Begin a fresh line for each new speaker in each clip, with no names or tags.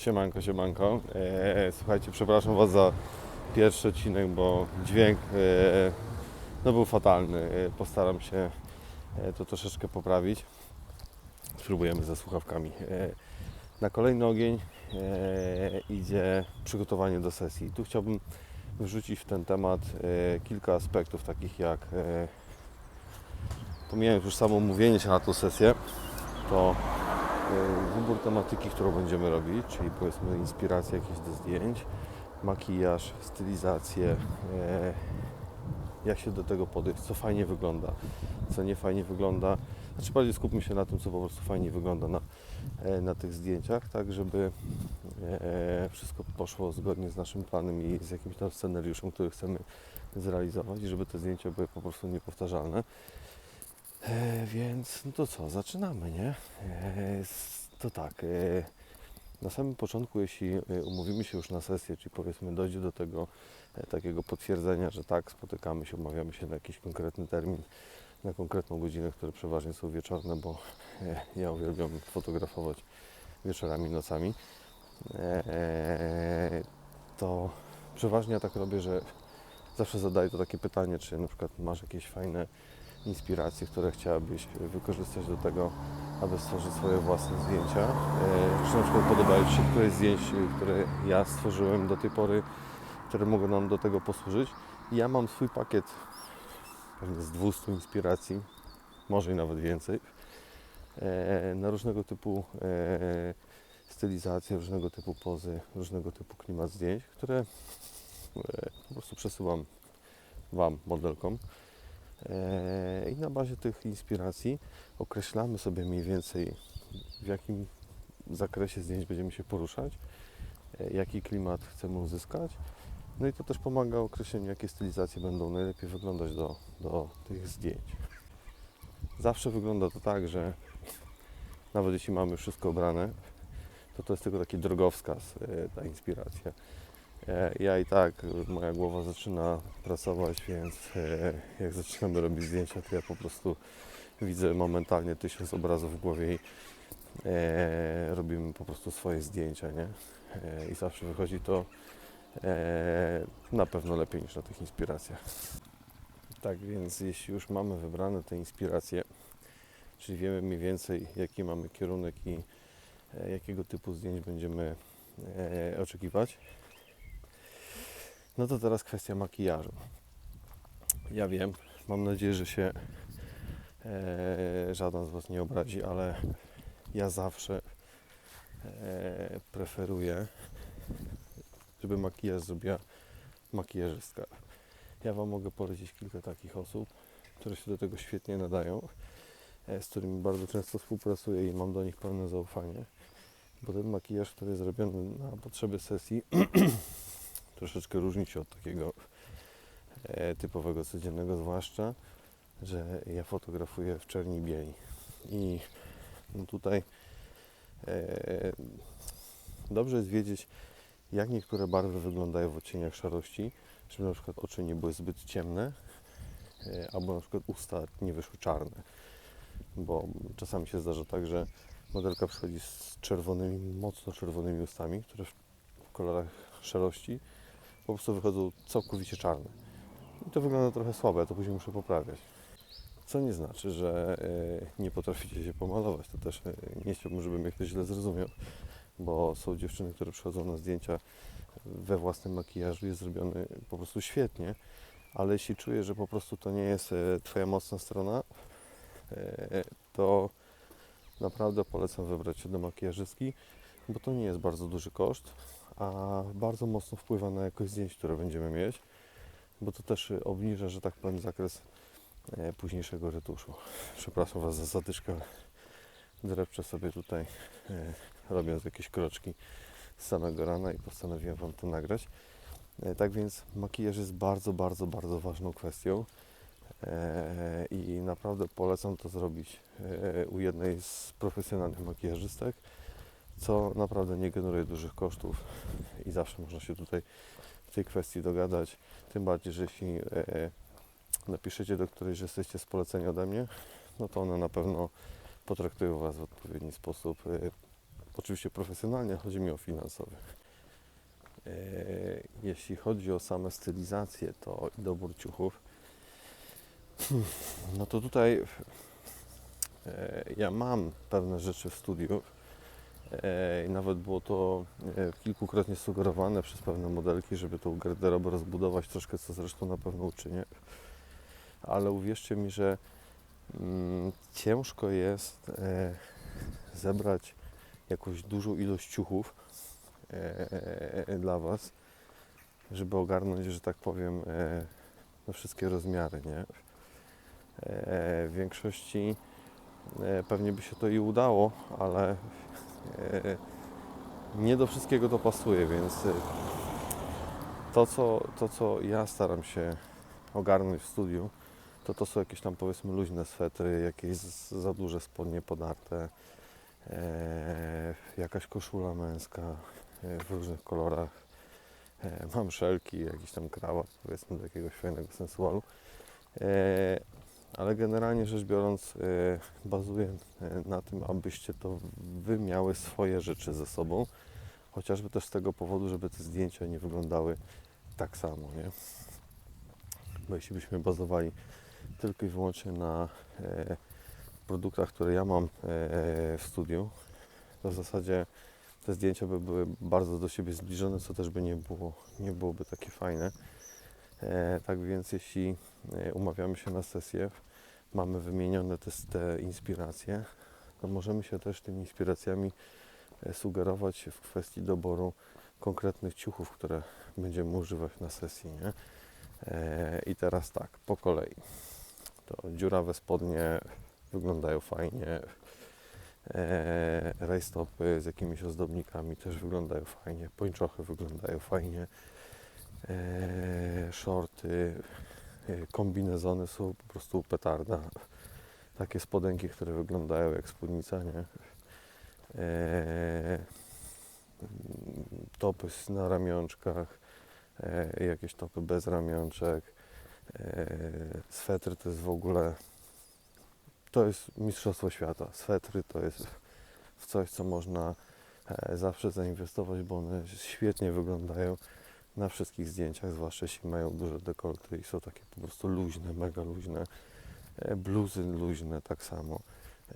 Siemanko, siemanko. E, słuchajcie, przepraszam Was za pierwszy odcinek, bo dźwięk e, no był fatalny. E, postaram się e, to troszeczkę poprawić. Spróbujemy ze słuchawkami. Na kolejny ogień idzie przygotowanie do sesji. Tu chciałbym wrzucić w ten temat kilka aspektów, takich jak e, pomijając już samo mówienie się na tą sesję, to wybór tematyki, którą będziemy robić, czyli powiedzmy inspiracje jakieś do zdjęć, makijaż, stylizację, e, jak się do tego podejść, co fajnie wygląda, co nie fajnie wygląda. Znaczy bardziej skupmy się na tym, co po prostu fajnie wygląda na, e, na tych zdjęciach, tak żeby e, wszystko poszło zgodnie z naszym planem i z jakimś tam scenariuszem, który chcemy zrealizować i żeby te zdjęcia były po prostu niepowtarzalne. E, więc no to co, zaczynamy, nie? E, to tak, e, na samym początku, jeśli e, umówimy się już na sesję, czyli powiedzmy dojdzie do tego e, takiego potwierdzenia, że tak, spotykamy się, umawiamy się na jakiś konkretny termin, na konkretną godzinę, które przeważnie są wieczorne, bo e, ja uwielbiam fotografować wieczorami, nocami, e, to przeważnie ja tak robię, że zawsze zadaję to takie pytanie, czy na przykład masz jakieś fajne inspiracje, które chciałabyś wykorzystać do tego, aby stworzyć swoje własne zdjęcia. E, Czy na przykład podobają Ci się któreś zdjęć, które ja stworzyłem do tej pory, które mogą nam do tego posłużyć. Ja mam swój pakiet pewnie z 200 inspiracji, może i nawet więcej, e, na różnego typu e, stylizacje, różnego typu pozy, różnego typu klimat zdjęć, które po prostu przesyłam Wam, modelkom. E, I na bazie tych inspiracji określamy sobie mniej więcej w jakim zakresie zdjęć będziemy się poruszać, e, jaki klimat chcemy uzyskać. No i to też pomaga określeniu, jakie stylizacje będą najlepiej wyglądać do, do tych zdjęć. Zawsze wygląda to tak, że nawet jeśli mamy wszystko obrane, to to jest tylko taki drogowskaz, e, ta inspiracja. E, Ja i tak, moja głowa zaczyna pracować, więc e, jak zaczynamy robić zdjęcia, to ja po prostu widzę momentalnie tysiąc obrazów w głowie i e, robimy po prostu swoje zdjęcia, nie? I zawsze wychodzi to na pewno lepiej niż na tych inspiracjach. Tak więc jeśli już mamy wybrane te inspiracje, czyli wiemy mniej więcej jaki mamy kierunek i jakiego typu zdjęć będziemy oczekiwać, no to teraz kwestia makijażu. Ja wiem, mam nadzieję, że się e, żaden z Was nie obrazi, ale ja zawsze e, preferuję, żeby makijaż zrobiła makijażystka. Ja Wam mogę polecić kilka takich osób, które się do tego świetnie nadają, e, z którymi bardzo często współpracuję i mam do nich pełne zaufanie, bo ten makijaż, który jest zrobiony na potrzeby sesji, troszeczkę różni się od takiego e, typowego codziennego, zwłaszcza, że ja fotografuję w czerni bieli. I no tutaj e, dobrze jest wiedzieć, jak niektóre barwy wyglądają w odcieniach szarości, żeby na przykład oczy nie były zbyt ciemne, e, albo na przykład usta nie wyszły czarne. Bo czasami się zdarza tak, że modelka przychodzi z czerwonymi, mocno czerwonymi ustami, które w kolorach szarości po prostu wychodzą całkowicie czarne. I to wygląda trochę słabe, ja to później muszę poprawiać. Co nie znaczy, że e, nie potraficie się pomalować. To też e, nie chciałbym, żeby mnie ktoś źle zrozumiał, bo są dziewczyny, które przychodzą na zdjęcia we własnym makijażu, jest zrobiony po prostu świetnie, ale jeśli czuję, że po prostu to nie jest e, Twoja mocna strona, to naprawdę polecam wybrać się do makijażystki, bo to nie jest bardzo duży koszt, a bardzo mocno wpływa na jakość zdjęć, które będziemy mieć, bo to też obniża, że tak powiem, zakres e, późniejszego retuszu. Przepraszam Was za zadyszkę. Drepczę sobie tutaj, e, robiąc jakieś kroczki z samego rana i postanowiłem Wam to nagrać. E, tak więc makijaż jest bardzo, bardzo, bardzo ważną kwestią i naprawdę polecam to zrobić u jednej z profesjonalnych makijażystek, co naprawdę nie generuje dużych kosztów i zawsze można się tutaj w tej kwestii dogadać. Tym bardziej, że jeśli e, napiszecie do którejś, że jesteście z polecenia ode mnie, no to ona na pewno potraktuje Was w odpowiedni sposób, e, oczywiście profesjonalnie, chodzi mi o finansowy. E, Jeśli chodzi o same stylizacje, to i dobór ciuchów, no to tutaj e, ja mam pewne rzeczy w studiu. E, Nawet było to e, kilkukrotnie sugerowane przez pewne modelki, żeby tą garderobę rozbudować troszkę, co zresztą na pewno uczynię. Ale uwierzcie mi, że mm, ciężko jest e, zebrać jakąś dużą ilość ciuchów dla Was, żeby ogarnąć, że tak powiem, e, no wszystkie rozmiary, nie? W większości pewnie by się to i udało, ale nie do wszystkiego to pasuje, więc e, to co, to, co ja staram się ogarnąć w studiu, to to są jakieś tam powiedzmy luźne swetry, jakieś za duże spodnie podarte, e, jakaś koszula męska e, w różnych kolorach. E, mam szelki, jakiś tam krawat, powiedzmy do jakiegoś fajnego sensualu. E, ale generalnie rzecz biorąc, e, bazuję e, na tym, abyście to wy miały swoje rzeczy ze sobą, chociażby też z tego powodu, żeby te zdjęcia nie wyglądały tak samo, nie? Bo jeśli byśmy bazowali tylko i wyłącznie na e, produktach, które ja mam w studiu, to w zasadzie te zdjęcia by były bardzo do siebie zbliżone, co też by nie, było, nie byłoby takie fajne. Tak więc jeśli umawiamy się na sesję, mamy wymienione te, te inspiracje, to możemy się też tymi inspiracjami e, sugerować w kwestii doboru konkretnych ciuchów, które będziemy używać na sesji. Nie? E, I teraz tak, po kolei. To dziurawe spodnie wyglądają fajnie. E, rajstopy z jakimiś ozdobnikami też wyglądają fajnie. Pończochy wyglądają fajnie. Shorty, kombinezony są po prostu petarda. Takie spodenki, które wyglądają jak spódnica, nie? E, topy na ramionczkach, e, jakieś topy bez ramionczek. E, swetry to jest w ogóle to jest mistrzostwo świata. Swetry to jest w coś, co można e, zawsze zainwestować, bo one świetnie wyglądają na wszystkich zdjęciach, zwłaszcza jeśli mają duże dekolty i są takie po prostu luźne, mega luźne. E, Bluzy luźne tak samo.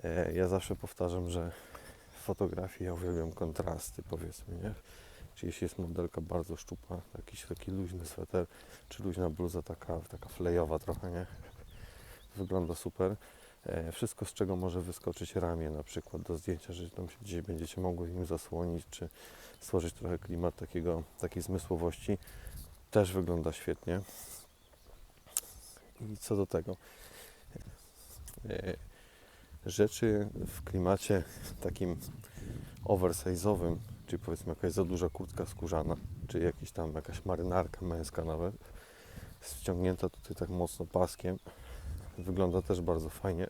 E, Ja zawsze powtarzam, że w fotografii ja uwielbiam kontrasty, powiedzmy, nie? Czyli jeśli jest modelka bardzo szczupła, jakiś taki luźny sweter, czy luźna bluza taka, taka flejowa trochę, nie? Wygląda super. E, Wszystko, z czego może wyskoczyć ramię na przykład do zdjęcia, że tam gdzieś będziecie mogły nim zasłonić, czy stworzyć trochę klimat takiego, takiej zmysłowości, też wygląda świetnie. I co do tego, e, rzeczy w klimacie takim oversize'owym, czyli powiedzmy jakaś za duża kurtka skórzana, czy jakiś tam jakaś marynarka męska nawet, ściągnięta tutaj tak mocno paskiem, wygląda też bardzo fajnie,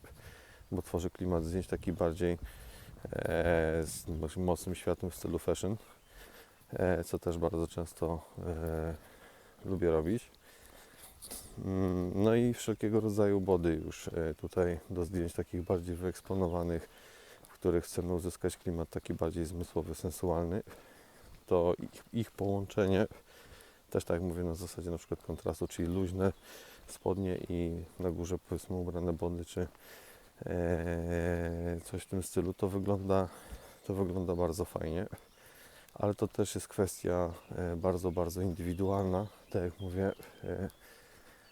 bo tworzy klimat zdjęć taki bardziej e, z moc- mocnym światłem w stylu fashion, e, co też bardzo często e, lubię robić. Mm, No i wszelkiego rodzaju body już e, tutaj do zdjęć takich bardziej wyeksponowanych, w których chcemy uzyskać klimat taki bardziej zmysłowy, sensualny. To ich, ich połączenie, też tak jak mówię, na zasadzie na przykład kontrastu, czyli luźne spodnie i na górze powiedzmy ubrane body, czy e, coś w tym stylu, to wygląda, to wygląda bardzo fajnie. Ale to też jest kwestia e, bardzo, bardzo indywidualna. Tak jak mówię, e,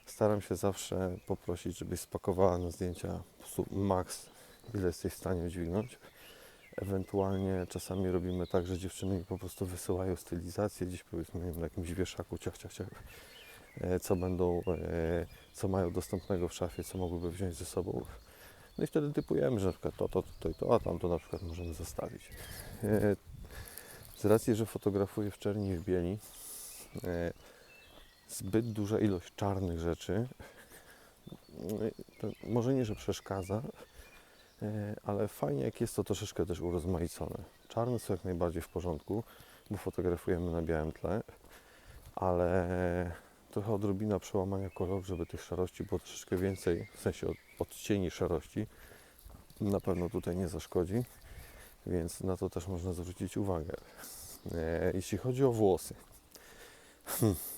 staram się zawsze poprosić, żebyś spakowała na zdjęcia maks, ile jesteś w stanie udźwignąć. Ewentualnie czasami robimy tak, że dziewczyny mi po prostu wysyłają stylizację gdzieś powiedzmy na jakimś wieszaku, ciach, ciach, ciach, co będą, e, co mają dostępnego w szafie, co mogłyby wziąć ze sobą. No i wtedy typujemy, że na przykład to, to, i to, a tamto na przykład możemy zostawić. E, Z racji, że fotografuję w czerni i w bieli, e, zbyt duża ilość czarnych rzeczy, no może nie, że przeszkadza, e, ale fajnie jak jest to troszeczkę też urozmaicone. Czarne są jak najbardziej w porządku, bo fotografujemy na białym tle, ale trochę odrobina przełamania koloru, żeby tych szarości było troszeczkę więcej, w sensie od, odcieni szarości, na pewno tutaj nie zaszkodzi. Więc na to też można zwrócić uwagę. E, Jeśli chodzi o włosy,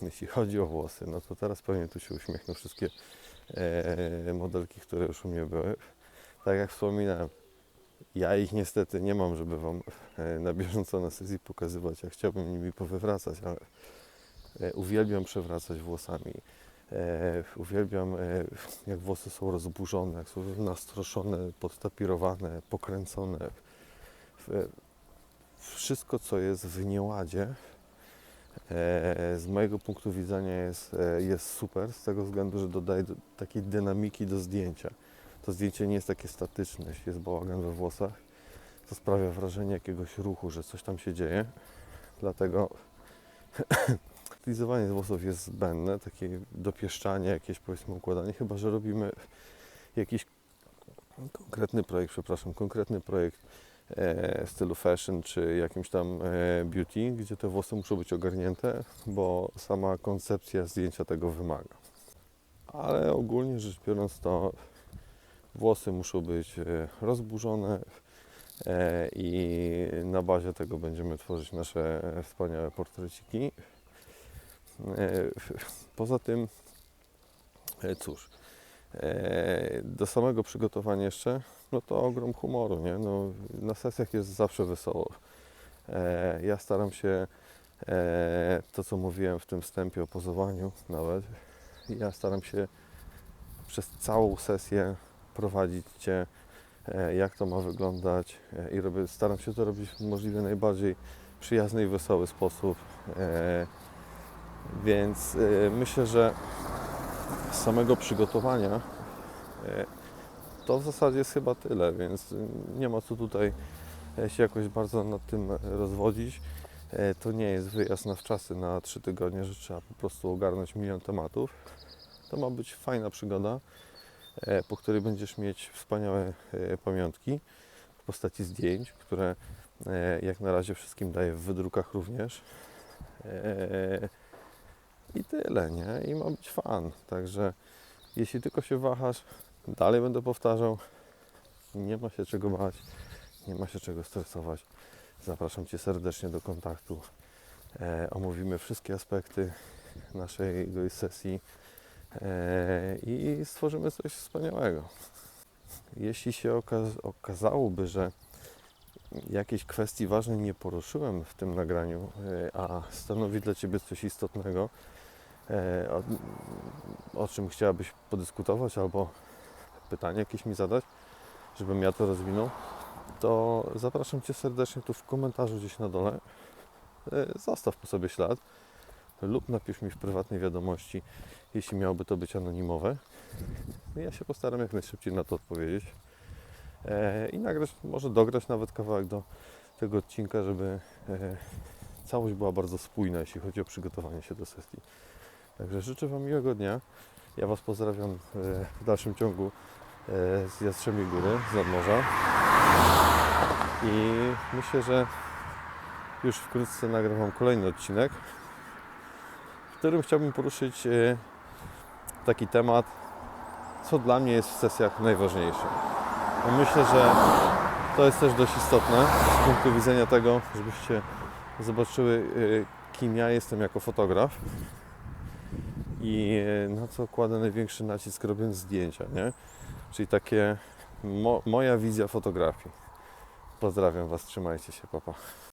jeśli chodzi o włosy, no to teraz pewnie tu się uśmiechną wszystkie e, modelki, które już u mnie były. Tak jak wspominałem, ja ich niestety nie mam, żeby Wam e, na bieżąco na sesji pokazywać. Ja chciałbym nimi powywracać, ale uwielbiam przewracać włosami. E, uwielbiam, e, jak włosy są rozburzone, jak są nastroszone, podtapirowane, pokręcone. Wszystko, co jest w nieładzie, e, z mojego punktu widzenia jest, e, jest super, z tego względu, że dodaje do, takiej dynamiki do zdjęcia. To zdjęcie nie jest takie statyczne, jeśli jest bałagan we włosach, to sprawia wrażenie jakiegoś ruchu, że coś tam się dzieje. Dlatego stylizowanie włosów jest zbędne, takie dopieszczanie, jakieś powiedzmy układanie, chyba że robimy jakiś konkretny projekt, przepraszam, konkretny projekt e, stylu fashion czy jakimś tam e, beauty, gdzie te włosy muszą być ogarnięte, bo sama koncepcja zdjęcia tego wymaga. Ale ogólnie rzecz biorąc, to włosy muszą być e, rozburzone e, i na bazie tego będziemy tworzyć nasze wspaniałe portreciki. E, Poza tym, e, cóż, e, do samego przygotowania jeszcze, no to ogrom humoru, nie? No, na sesjach jest zawsze wesoło. Ja staram się, to co mówiłem w tym wstępie o pozowaniu nawet, ja staram się przez całą sesję prowadzić Cię, jak to ma wyglądać i robię, staram się to robić w możliwie najbardziej przyjazny i wesoły sposób. Więc e, myślę, że z samego przygotowania e, to w zasadzie jest chyba tyle, więc e, nie ma co tutaj się jakoś bardzo nad tym rozwodzić. To nie jest wyjazd na wczasy na trzy tygodnie, że trzeba po prostu ogarnąć milion tematów. To ma być fajna przygoda, po której będziesz mieć wspaniałe pamiątki w postaci zdjęć, które jak na razie wszystkim daję w wydrukach również. I tyle, nie? I ma być fan. Także jeśli tylko się wahasz, dalej będę powtarzał, nie ma się czego bać, nie ma się czego stresować. Zapraszam Cię serdecznie do kontaktu. E, omówimy wszystkie aspekty naszej sesji e, i stworzymy coś wspaniałego. Jeśli się okaz- okazałoby, że jakiejś kwestii ważnej nie poruszyłem w tym nagraniu, e, a stanowi dla Ciebie coś istotnego, o, o czym chciałabyś podyskutować albo pytanie jakieś mi zadać, żebym ja to rozwinął, to zapraszam Cię serdecznie tu w komentarzu gdzieś na dole. E, Zostaw po sobie ślad lub napisz mi w prywatnej wiadomości, jeśli miałoby to być anonimowe. Ja się postaram jak najszybciej na to odpowiedzieć e, i nagrać, może dograć nawet kawałek do tego odcinka, żeby e, całość była bardzo spójna, jeśli chodzi o przygotowanie się do sesji. Także życzę Wam miłego dnia. Ja Was pozdrawiam e, w dalszym ciągu e, z Jastrzębiej Góry, z nadmorza. I myślę, że już wkrótce nagram Wam kolejny odcinek, w którym chciałbym poruszyć e, taki temat, co dla mnie jest w sesjach najważniejsze. Myślę, że to jest też dość istotne z punktu widzenia tego, żebyście zobaczyły, kim ja jestem jako fotograf i e, na co kładę największy nacisk robiąc zdjęcia, nie? Czyli takie mo- moja wizja fotografii. Pozdrawiam Was, trzymajcie się, papa.